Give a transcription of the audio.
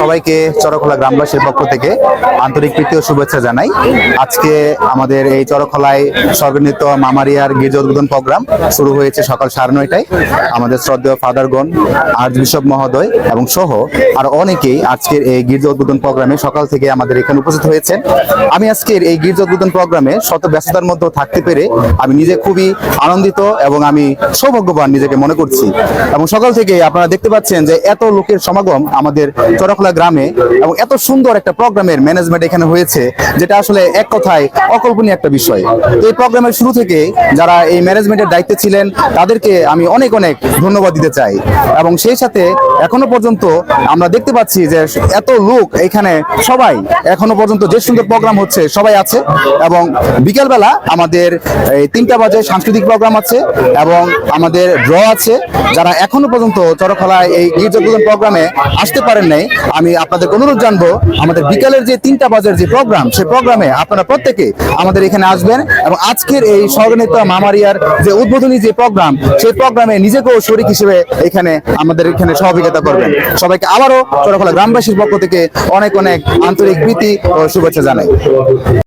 সবাইকে চরখোলা গ্রামবাসীর পক্ষ থেকে আন্তরিক প্রীতি ও শুভেচ্ছা জানাই। আজকে আমাদের এই চরখোলায় স্বর্গনীত মামারিয়ার গির্জা উদ্বোধন প্রোগ্রাম শুরু হয়েছে সকাল সাড়ে নয়টায়। আমাদের শ্রদ্ধেয় ফাদারগণ, আর্চ বিশপ মহোদয় এবং সহ আর অনেকেই আজকের এই গির্জা উদ্বোধন প্রোগ্রামে সকাল থেকে আমাদের এখানে উপস্থিত হয়েছেন। আমি আজকের এই গির্জা উদ্বোধন প্রোগ্রামে শত ব্যস্ততার মধ্যে থাকতে পেরে আমি নিজে খুবই আনন্দিত এবং আমি সৌভাগ্যবান নিজেকে মনে করছি। এবং সকাল থেকে আপনারা দেখতে পাচ্ছেন যে এত লোকের সমাগম আমাদের চরখলা গ্রামে এবং এত সুন্দর একটা প্রোগ্রামের ম্যানেজমেন্ট এখানে হয়েছে, যেটা আসলে এক কথায় অকল্পনীয় একটা বিষয়। এই প্রোগ্রামের শুরু থেকে যারা এই ম্যানেজমেন্টের দায়িত্বে ছিলেন, তাদেরকে আমি অনেক অনেক ধন্যবাদ দিতে চাই। এবং সেই সাথে এখনও পর্যন্ত আমরা দেখতে পাচ্ছি যে এত লোক এখানে সবাই, এখনও পর্যন্ত যে সুন্দর প্রোগ্রাম হচ্ছে, সবাই আছে। এবং বিকেলবেলা আমাদের এই তিনটা বাজে সাংস্কৃতিক প্রোগ্রাম আছে এবং আমাদের ড্র আছে। যারা এখনও পর্যন্ত চরখলায় এই গির্জা প্রোগ্রামে আসতে পারেন নাই, আমি আপনাদের অনুরোধ জানব, আমাদের বিকালের যে তিনটা বাজার যে প্রোগ্রাম সেই প্রোগ্রামে আপনারা প্রত্যেকে আমাদের এখানে আসবেন এবং আজকের এই স্বর্গনেতা মামারিয়ার যে উদ্বোধনী যে প্রোগ্রাম, সেই প্রোগ্রামে নিজেকেও শরিক হিসেবে এখানে আমাদের এখানে সহযোগিতা করবেন। সবাইকে আবারও চরখলা গ্রামবাসীর পক্ষ থেকে অনেক অনেক আন্তরিক প্রীতি ও শুভেচ্ছা জানাই।